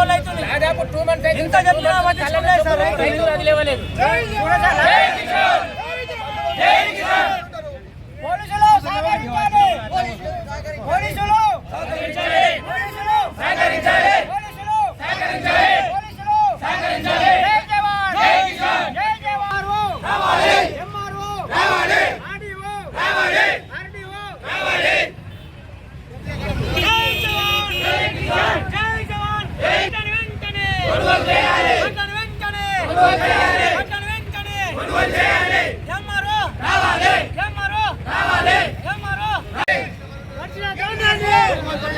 రోజులు అవుతుంది. ఇంత చెప్పినా పట్టించుకోలేదు సార్ పోలీసులు పోలీసులు పోలీసులు సహకరించాలి పోలీసులు సహకరించాలి జై జవాన్ జై కిసాన్ జై జవాన్ రావాలి ఎంఆర్ఓ రావాలి ఆర్డీఓ రావాలి ఆర్డీఓ రావాలి జై జవాన్ జై కిసాన్ జై జవాన్ వెంటనే వెంటనే కొనుగోలు చేయాలి వెంటనే వెంటనే కొనుగోలు చేయాలి వెంటనే వెంటనే కొనుగోలు చేయాలి ఎంఆర్ఓ రావాలి ఎంఆర్ఓ రావాలి ఎంఆర్ఓ వచ్చిన ధాన్యాన్ని వచ్చిన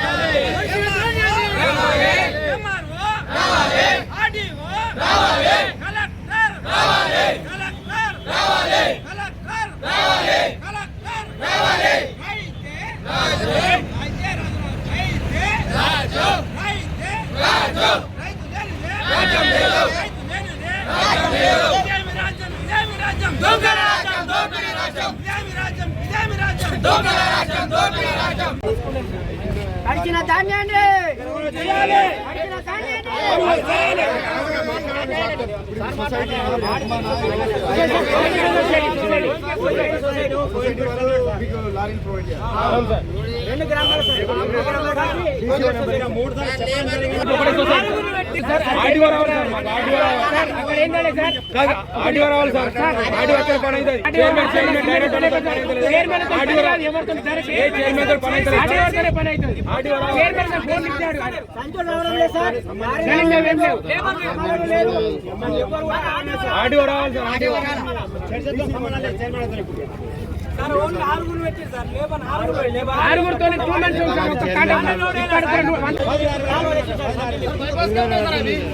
ధాన్యాన్ని రావాలి ఎంఆర్ఓ రావాలి ఆర్డీఓ రావాలి కలెక్టర్ రావాలి కలెక్టర్ రావాలి కలెక్టర్ రావాలి కలెక్టర్ రావాలి అయితే రాజు అయితే రాజు అయితే రాజు రైతు లేనిదే రాజ్యం లేదు రైతు లేనిదే రాజ్యం లేదు ఇదేమి రాజ్యం ఇదేమి రాజ్యం దొంగల రాజ్యం దోపిడీ రాజ్యం ఇదేమి రాజ్యం అడిగిన ధాన్యాన్ని అడిగిన ధాన్యాన్ని రెండు గ్రామాల మాకు ఆడియో రావాలి సార్ ఆడియో రావాలి ఆరుగురితో టూ మంత్స్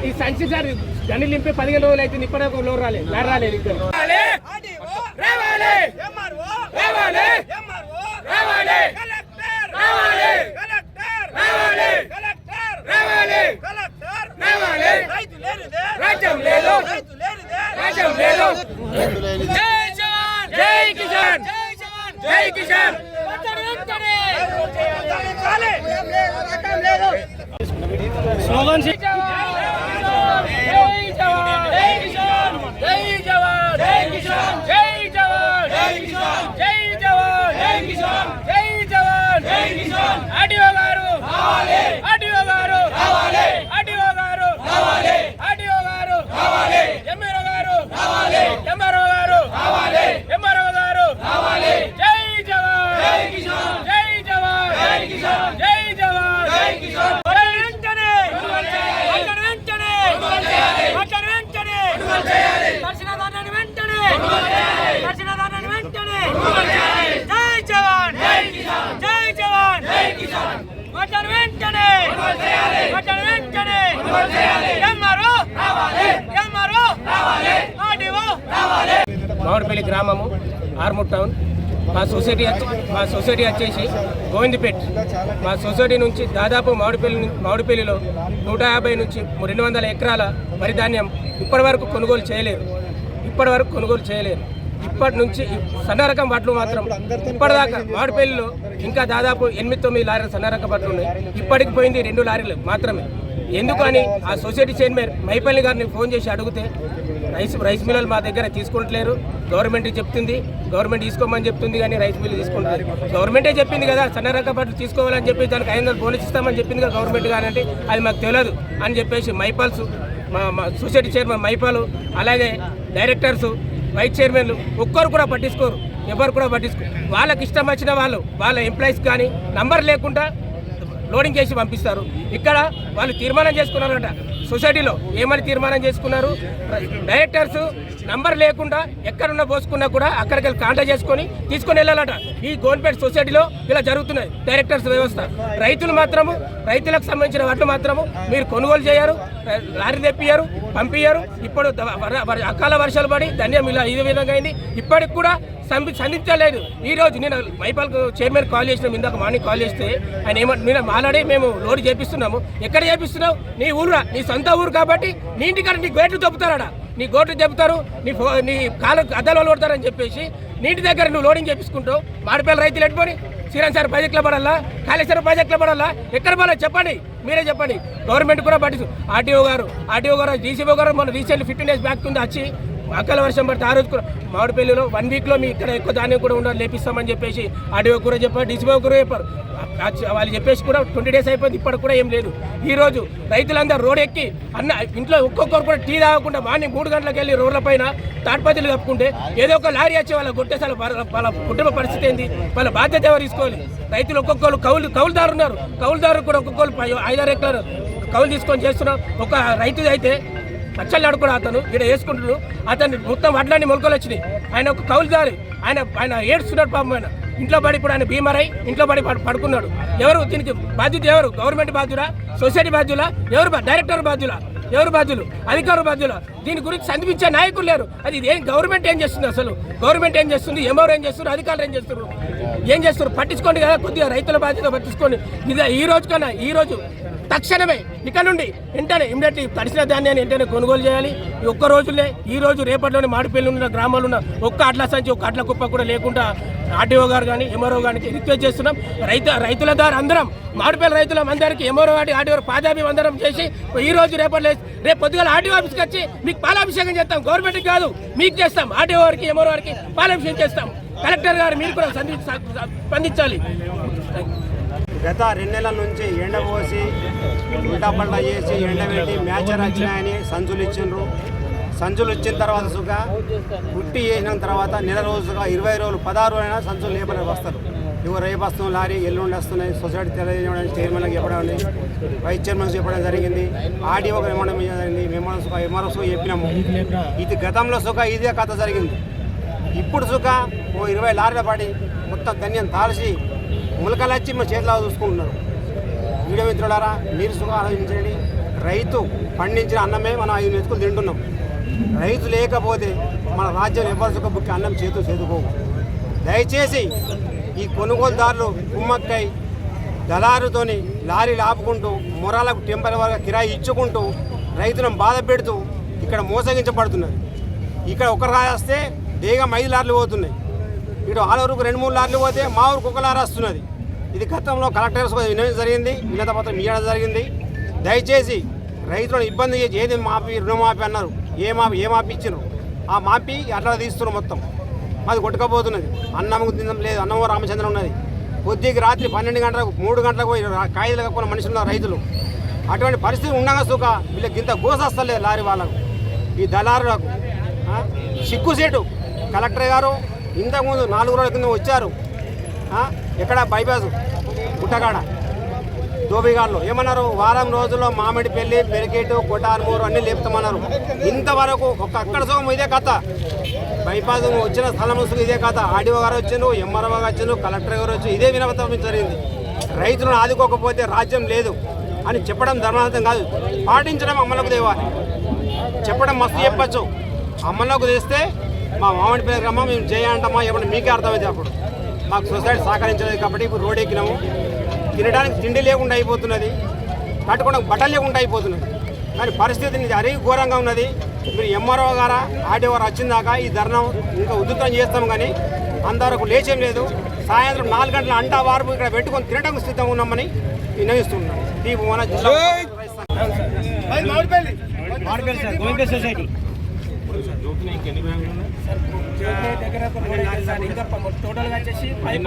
ఈ సంచి సార్ గని లింపి పదిహేను రోజులు అయితే ఇప్పటికే ఒక లోడ్ రాలేదు లారీ రాలేదు ఇద్దరు. రావాలి ఎంఆర్ఓ రావాలి ఎంఆర్ఓ రావాలి కలెక్టర్ రావాలి కలెక్టర్ రావాలి కలెక్టర్ రావాలి కలెక్టర్ రావాలి రైతు లేనిదే రాజ్యం లేదు రైతు లేనిదే రాజ్యం లేదు జై జవాన్ జై కిసాన్ జై జవాన్ జై కిసాన్ స్లోగన్ జై జవాన్ జై జవాన్ జై కిసాన్ జై జవాన్ జై కిసాన్ జై జవాన్ జై కిసాన్ జై జవాన్ జై కిసాన్ జై జవాన్ జై కిసాన్ ఆడియో గారు రావాలి ఆడియో గారు రావాలి ఆడియో గారు రావాలి ఆడియో గారు రావాలి ఎంఆర్ఓ గారు రావాలి ఎంఆర్ఓ గారు రావాలి ఎంఆర్ఓ గారు రావాలి జై జవాన్ జై కిసాన్ జై జవాన్ జై కిసాన్ జై జవాన్ జై కిసాన్ వెంటనే వెంటనే వెంటనే వెంటనే వెంటనే దర్శన దానాన్ని వెంటనే దర్శన దానాన్ని వెంటనే జై జవాన్ జై కిసాన్ జై జవాన్ జై కిసాన్ వెంటనే వెంటనే వెంటనే వెంటనే ఎంఆర్ఓ రావాలి ఎంఆర్ఓ రావాలి ఆర్డీఓ రావాలి మామిడిపల్లి గ్రామము ఆర్మూర్ టౌన్. మా సొసైటీ మా సొసైటీ వచ్చేసి గోవిందపేట్. మా సొసైటీ నుంచి దాదాపు మామిడిపల్లి మామిడిపల్లిలో నూట యాభై నుంచి రెండు వందల ఎకరాల వరి ధాన్యం ఇప్పటి వరకు కొనుగోలు చేయలేదు ఇప్పటి వరకు కొనుగోలు చేయలేదు ఇప్పటి నుంచి సన్న రకం వడ్లు మాత్రం ఇప్పటిదాకా మామిడిపల్లిలో ఇంకా దాదాపు ఎనిమిది తొమ్మిది లారీలు సన్న రకం వడ్లు ఉన్నాయి. ఇప్పటికి పోయింది రెండు లారీలు మాత్రమే. ఎందుకని ఆ సొసైటీ చైర్మన్ మైపల్లి గారిని ఫోన్ చేసి అడిగితే రైస్ రైస్ మిల్లులు మా దగ్గర తీసుకుంటలేరు. గవర్నమెంట్ చెప్తుంది. గవర్నమెంట్ తీసుకోమని చెప్తుంది కానీ రైస్ మిల్లు తీసుకుంటారు గవర్నమెంటే చెప్పింది కదా సన్న రక బట్టలు తీసుకోవాలని చెప్పి దానికి ఐదు వందలు బోనస్ ఇస్తామని చెప్పింది కదా గవర్నమెంట్ కానంటే అది మాకు తెలియదు అని చెప్పేసి మైపాల్స్ మా మా సొసైటీ చైర్మన్ మైపాలు అలాగే డైరెక్టర్స్ వైస్ చైర్మన్లు ఒక్కరు కూడా పట్టించుకోరు. ఎవరు కూడా పట్టించుకోరు వాళ్ళకి ఇష్టం వచ్చిన వాళ్ళు వాళ్ళ ఎంప్లాయీస్ కానీ నంబర్ లేకుండా లోడింగ్ చేసి పంపిస్తారు. ఇక్కడ వాళ్ళు తీర్మానం చేసుకున్నారంట. సొసైటీలో ఏమని తీర్మానం చేసుకున్నారు? డైరెక్టర్స్ నంబర్ లేకుండా ఎక్కడున్నా పోసుకున్నా కూడా అక్కడికి వెళ్ళి కాంటాక్ట్ చేసుకొని తీసుకొని వెళ్ళాలట. ఈ గవర్నమెంట్ సొసైటీలో ఇలా జరుగుతున్నాయి. డైరెక్టర్స్ వ్యవస్థ. రైతులు మాత్రము రైతులకు సంబంధించిన వాటిని మాత్రము మీరు కొనుగోలు చేయరు లారీ తెప్పియారు పంపించరు ఇప్పుడు వర- అకాల వర్షాలు పడి ధన్యం ఇలా ఇదే విధంగా అయింది. ఇప్పటికి కూడా సంపి సంధించలేదు. ఈ రోజు నేను మైపాల్ చైర్మన్ కాల్ చేసినాం ఇందాక మార్నింగ్ కాల్ చేస్తే ఆయన ఏమంటే మీరు ఆల్రెడీ మేము లోడ్ చేపిస్తున్నాము. ఎక్కడ చేపిస్తున్నావు? నీ ఊరురా నీ సొంత ఊరు కాబట్టి నీ ఇంటికాడ నీ గేట్లు తప్పుతారా నీ గోట్లు చెబుతారు నీ ఫో నీ కాలు అద్దాలు వాళ్ళు కొడతారని చెప్పేసి నీటి దగ్గర నువ్వు లోడింగ్ చేపించుకుంటావు. మాడిపల్లి రైతులు ఎట్టుకొని? శ్రీరామ్ సార్ ప్రాజెక్టులో పడాలా కాళేశ్వరం ప్రాజెక్టులో పడాలా ఎక్కడ పడాలా చెప్పండి. మీరే చెప్పండి. గవర్నమెంట్ కూడా పట్టించు ఆర్టీఓ గారు ఆర్టీఓ గారు డీసీఓ గారు మన రీసెంట్ ఫిఫ్టీన్ డేస్ బ్యాక్ కింద వచ్చి అకాల వర్షం పడితే ఆ రోజు మామిడిపల్లిలో వన్ వీక్లో మీ ఇక్కడ ఎక్కువ ధాన్యం కూడా ఉండాలి లేపిస్తామని చెప్పేసి ఆడియో కూర చెప్పారు డీసీఓ కూర చెప్పారు. వాళ్ళు చెప్పేసి కూడా ట్వంటీ డేస్ అయిపోయింది ఇప్పటికి కూడా ఏం లేదు. ఈ రోజు రైతులందరూ రోడ్ ఎక్కి అన్న ఇంట్లో ఒక్కొక్కరు కూడా టీ తాగకుండా మార్నింగ్ మూడు గంటలకు వెళ్ళి రోడ్ల పైన తాడ్పతులు కప్పుకుంటే ఏదో ఒక లారీ వచ్చి వాళ్ళ కొట్టేసారి వాళ్ళ కుటుంబ పరిస్థితి ఏంది? వాళ్ళ బాధ్యత ఎవరు తీసుకోవాలి? రైతులు ఒక్కొక్కరు కౌలు కౌలుదారు ఉన్నారు కౌలుదారు కూడా ఒక్కొక్కరు పై- ఐదారు ఎకరాలు కౌలు తీసుకొని చేస్తున్నారు. ఒక రైతు అయితే పచ్చళ్ళు ఆడుకుని అతను ఇక్కడ వేసుకుంటున్నాడు. అతను మొత్తం వడ్లన్నీ మొలకలు వచ్చినాయి. ఆయన ఒక కౌలుదారి ఆయన ఆయన ఏడుస్తున్నాడు పాపం ఆయన. ఇంట్లో పడి ఇప్పుడు ఆయన బీమారై ఇంట్లో పడి పడుకున్నాడు. ఎవరు దీనికి బాధ్యత ఎవరు? గవర్నమెంట్ బాధ్యులా? సొసైటీ బాధ్యులా? ఎవరు బా- డైరెక్టర్ బాధ్యులా? ఎవరు బాధ్యులు? అధికారులు బాధ్యుల? దీని గురించి సంధించే నాయకులు లేరు. అది ఏం గవర్నమెంట్ ఏం చేస్తుంది అసలు? గవర్నమెంట్ ఏం చేస్తుంది? ఎంఆర్ ఏం చేస్తున్నారు? అధికారులు ఏం చేస్తున్నారు? ఏం చేస్తున్నారు? పట్టించుకోండి కదా కొద్దిగా రైతుల బాధ్యత పట్టించుకోండి ఇదే ఈ రోజు కన్నా ఈ రోజు తక్షణమే ఇక్కడ నుండి వెంటనే ఇమ్మీడియట్లీ తడిసిన ధాన్యాన్ని వెంటనే కొనుగోలు చేయాలి. ఈ ఒక్క రోజులే ఈ రోజు రేపటిలోనే మాడిపల్లి ఉన్న గ్రామాలు ఉన్న ఒక్క అట్ల సంచి ఒక్క అట్ల కుప్ప కూడా లేకుండా ఆర్టీఓ గారు కానీ ఎంఆర్ఓ గారికి రిక్వెస్ట్ చేస్తున్నాం. రైతు రైతుల ద్వారా అందరం మాడిపల్లి రైతుల అందరికీ ఎంఆర్ఓ గారి ఆర్టీఓ పాదాభివందనం చేసి ఈ రోజు రేపటి రేపు పొద్దుగాల ఆర్టీఓ ఆఫీస్కి వచ్చి మీకు పాలాభిషేకం చేస్తాం. గవర్నమెంట్ కాదు మీకు చేస్తాం. ఆర్టీఓ వారికి ఎంఆర్ఓ వారికి పాలాభిషేకం చేస్తాం. కలెక్టర్ గారు మీరు కూడా స్పందించాలి. గత రెండు నెలల నుంచి ఎండ పోసి ఉల్టా చేసి ఎండబెట్టి మ్యాచర్ వచ్చినాయని సంచులు ఇచ్చిండ్రు. సంచులు ఇచ్చిన తర్వాత సుఖ పుట్టి చేసిన తర్వాత నెల రోజుగా ఇరవై రోజులు పదహారు రోజులైనా సంచులు లేపలే వస్తారు. ఇవి రేపు వస్తున్నాం లారీ ఎల్లుండి వస్తున్నాయి సొసైటీ తెలియజేయడం చైర్మన్కి చెప్పడం వైస్ చైర్మన్ చెప్పడం జరిగింది. ఆర్డీఓకి ఇవ్వడం జరిగింది. మేము సుఖ ఎంఆర్ఓ సుఖ చెప్పినాము. ఇది గతంలో సుఖ ఇదే కథ జరిగింది. ఇప్పుడు సుఖ ఓ ఇరవై లారీల పడి మొత్తం ధన్యం తాల్చి ములకలు వచ్చి మా చేతిలో చూసుకుంటున్నారు. వీడియో మిత్రులారా మీరు సుఖం ఆలోచించండి. రైతు పండించిన అన్నమే మనం ఐదు మెతుకులు తింటున్నాం. రైతు లేకపోతే మన రాజ్యం ఎవరి సుఖ బుక్కి అన్నం చేతులు చేదుకోవు. దయచేసి ఈ కొనుగోలుదారులు కుమ్మక్కై దళారుతోని లారీలు ఆపుకుంటూ మొరాలకు టెంపరీగా కిరాయి ఇచ్చుకుంటూ రైతులను బాధ పెడుతూ ఇక్కడ మోసగించబడుతున్నది ఇక్కడ ఒక రాస్తే వేగం ఐదు లారీలు పోతున్నాయి. ఇటు ఆలూరుకు రెండు మూడు లారీలు పోతే మా ఊరికి ఒక లారీ వస్తున్నది. ఇది గతంలో కలెక్టర్స్ వినడం జరిగింది. వినత పత్రం ఇవ్వడం జరిగింది. దయచేసి రైతులను ఇబ్బంది చేసి ఏది మాఫీ రుణమాఫీ అన్నారు. ఏ మాపి ఏ మాపి ఇచ్చినారు ఆ మాపి అట్లా తీస్తున్నారు మొత్తం. అది కొట్టుకపోతున్నది. అన్నం తినడం లేదు. అన్నం రామచంద్రం ఉన్నది. కొద్దిగా రాత్రి పన్నెండు గంటలకు మూడు గంటలకు పోయి కాయలు కప్పుకున్న మనుషులు ఉన్నారు రైతులు. అటువంటి పరిస్థితి ఉండగా సుఖ. వీళ్ళకి ఇంత గోసస్తలేదు లారీ వాళ్ళకు. ఈ దళారులకు ఆ? సిగ్గుసేటు కలెక్టర్ గారు ఇంతకుముందు నాలుగు రోజుల కింద వచ్చారు. ఇక్కడ ఎక్కడ బైపాస్? గుట్టగాడ దోబిగాడ్లో. ఏమన్నారు? వారం రోజుల్లో మామిడి పెళ్ళి పెరికేటు కొటాన్మూరు అన్నీ లేపుతామన్నారు. ఇంతవరకు ఒక అక్కడ సుఖం ఇదే కథ. బైపాస్ వచ్చిన స్థలం సుఖం ఇదే కథ. ఆడిఓ గారు వచ్చారు ఎంఆర్ఓ గారు వచ్చారు కలెక్టర్ గారు వచ్చి ఇదే వినవతం జరిగింది. రైతులను ఆదుకోకపోతే రాజ్యం లేదు అని చెప్పడం ధర్మార్థం కాదు. పాటించడం అమ్మలకు దేవాలి చెప్పడం మస్తు చెప్పచ్చు. అమ్మలోకి తెస్తే మా మామిడి పేరు మేము చేయంటామా ఏమన్నా మీకే అర్థమైంది అప్పుడు. మాకు సొసైటీ సహకరించలేదు కాబట్టి ఇప్పుడు రోడ్ ఎక్కినాము. తినడానికి తిండి లేకుండా అయిపోతున్నది. కట్టుకోవడానికి బట్టలు లేకుండా అయిపోతున్నది. కానీ పరిస్థితి ఇది అరీ ఘోరంగా ఉన్నది. మీరు ఎంఆర్ఓ గారా ఆర్డీఓ వచ్చిందాకా ఈ ధర్నం ఇంకా ఉధృతం చేస్తాం కానీ అంతవరకు లేచేం లేదు. సాయంత్రం నాలుగు గంటల అంటా వారు ఇక్కడ పెట్టుకొని తినడానికి సిద్ధంగా ఉన్నామని మన జిల్లా దగ్గర సార్ ఇంకా వచ్చేసి పది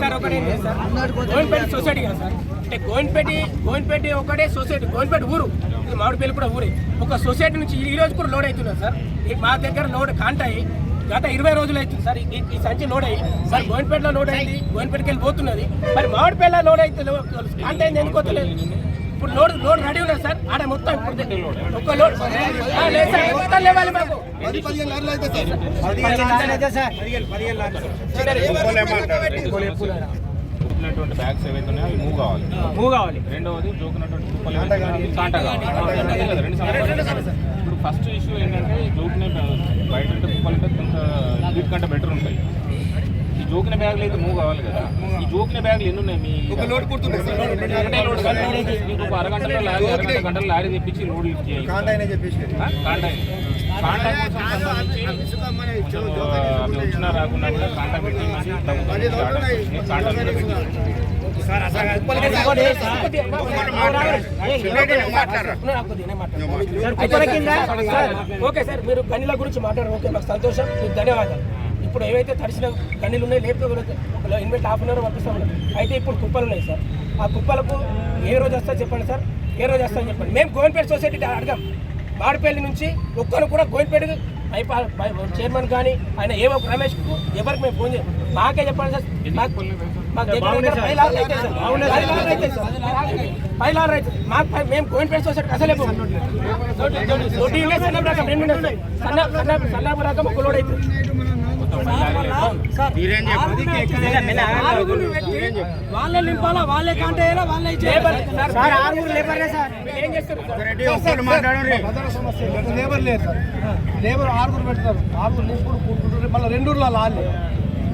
సార్ ఒకటి గోవిందపేట సొసైటీ కదా సార్. అంటే గోవిందపేట గోవిందపేట ఒకటే సొసైటీ గోవిందపేట ఊరు. ఇది మామిడిపల్లి కూడా ఊరే. ఒక సొసైటీ నుంచి ఈ రోజు కూడా లోడ్ అవుతున్నారు సార్. మా దగ్గర లోడ్ కాంటాయి. గత ఇరవై రోజులు అవుతుంది సార్. ఈ సంచి లోడ్ అయ్యి మరి గోవిందపేటలో లోడ్ అయింది గోవిందపేటకి వెళ్ళి పోతున్నది. మరి మామిడిపల్లి లోడ్ అయితే కాంట అయింది ఎందుకు ఇప్పుడు లోడ్ లోడ్ రెడీ ఉన్నది సార్? ఆడ మొత్తం ఇప్పుడు ఒక లోడ్. ఆ, లేదు సార్ మొత్తం లేవాలి మాకు. బ్యాగ్స్ ఏవైతే ఉన్నాయో అవి మూవ్ కావాలి. మూవ్ కావాలి. రెండవది జోకున్నటువంటి కుప్పలు కాంట కావాలి. ఇప్పుడు ఫస్ట్ ఇష్యూ ఏంటంటే జోకునే బయట కుప్పలు అంటే కొంత వీటి కంటే బెటర్ ఉంటాయి. జోకిన బ్యాగులు అయితే మూవ్ కావాలి కదా ఈ జోకిన బ్యాగులు ఎన్ని ఉన్నాయి మీ ఒక లోడ్ పుడుతున్నాయి మీకు ఒక అరగంటలో లారీ అరగంట గంటలో లారీ తెప్పించి లోడ్ లిఫ్ట్ చేయాలి? కాంటాక్ట్ సంబంధించి వచ్చినా కూడా పెట్టి పెట్టి ఓకే సార్ మీరు గనిల గురించి మాట్లాడారు ఓకే మాకు సంతోషం మీకు ధన్యవాదాలు ఇప్పుడు ఏవైతే తడిసిన గనిలు ఉన్నాయి లేకపోతే ఇన్వెస్ట్ హాఫ్ అన్ అవర్ పంపిస్తాం అయితే ఇప్పుడు కుప్పలు ఉన్నాయి సార్. ఆ కుప్పలకు ఏ రోజు వస్తా చెప్పండి సార్? ఏ రోజు వస్తా చెప్పండి. మేము గోవిందపేట సొసైటీ అడగాం. మాడిపల్లి నుంచి ఒక్కరు కూడా గోవిందపేట చైర్మన్ కానీ ఆయన ఏవో రమేష్ ఎవరికి మేము ఫోన్ చేయం. మాకే చెప్పండి సార్. మాకు దగ్గర అవుతాయి. మాకు మేము గోవిందపేట సొసైటీ అసలే ఇల్లే సన్నపు రకం. రెండు ఉన్నాయి. సన్న సన్న సన్నపు రకం ఒక లోడ్ అవుతుంది వాళ్ళే నింపాలా వాళ్ళే కాంటే వాళ్ళే లేబర్ సార్ సార్ ఆరుగురు లేబర్లే సార్ మీరు ఏం సార్ సమస్య లేదు లేబర్ లేదు సార్ ఆరుగురు పెడతారు ఆరుగురు నింపుడు కూర్చుంటారు మళ్ళీ రెండు ఊర్ల లాలి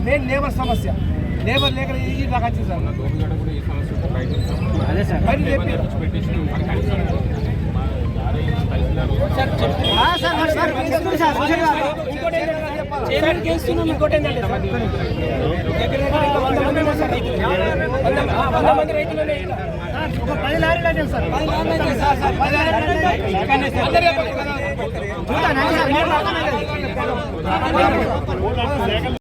మెయిన్ లేబర్ సమస్య లేబర్ లేక ఈ దాకా వచ్చింది sir దోపిగడ sir sir sir sir social గారు ఇంకోటి ఏంటంటే చైర్మన్ కేస్తున్నాం ఇంకోటి ఏంటంటే దగ్గర దగ్గర ఇంకా వంద మంది ఉన్నారు సార్ రైతులు వంద మంది రైతులు పది లారీలు సార్ పది లారీలు సార్ సార్ పది లారీలు సార్